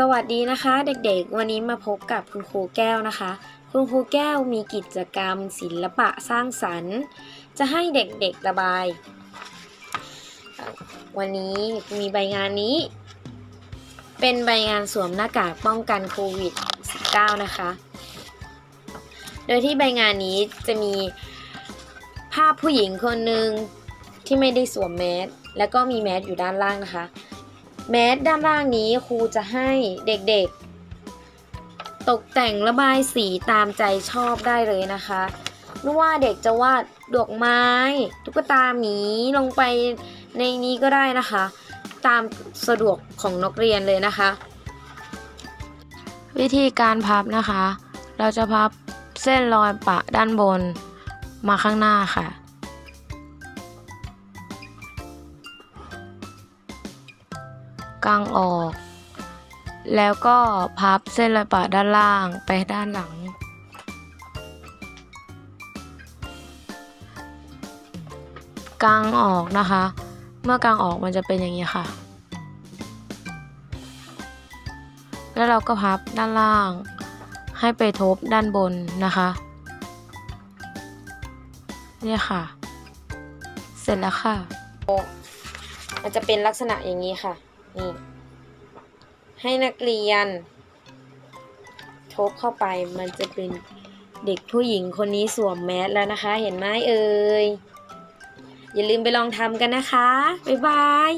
สวัสดีนะคะเด็กๆ วันนี้มาพบกับคุณครูแก้วนะคะ คุณครูแก้วมีกิจกรรม ศิลปะสร้างสรรค์ จะให้เด็กๆระบาย วันนี้มีใบงานนี้ เป็นใบงานสวมหน้ากากป้องกันโควิด -19 นะคะ โดยที่ใบงานนี้จะมีภาพผู้หญิงคนหนึ่งที่ไม่ได้สวมแมสแล้วก็มีแมสอยู่ด้านล่างนะคะ แมสด้านล่างนี้ครูจะให้เด็กๆ ตกแต่งระบายสีตามใจชอบได้เลยนะคะไม่ว่าเด็กจะวาดดอกไม้ ตุ๊กตาหมีลงไปในนี้ก็ได้นะคะ ตามสะดวกของนักเรียนเลยนะคะ วิธีการพับนะคะ เราจะพับเส้นรอยปะด้านบนมาข้างหน้าค่ะ กางออก แล้วก็พับเส้นรอยปะด้านล่างไปด้านหลัง กลางออกนะคะ เมื่อกลางออกมันจะเป็นอย่างนี้ค่ะ แล้วเราก็พับด้านล่าง ให้ไปทบด้านบนนะคะเนี่ยค่ะ เสร็จแล้วค่ะมันจะเป็นลักษณะอย่างนี้ค่ะ นี่ ให้นักเรียนทบเข้าไปมันจะเป็นเด็กผู้หญิงคนนี้สวมแมสแล้วนะคะ เห็นไหมเอ่ย อย่าลืมไปลองทำกันนะคะ บ๊ายบาย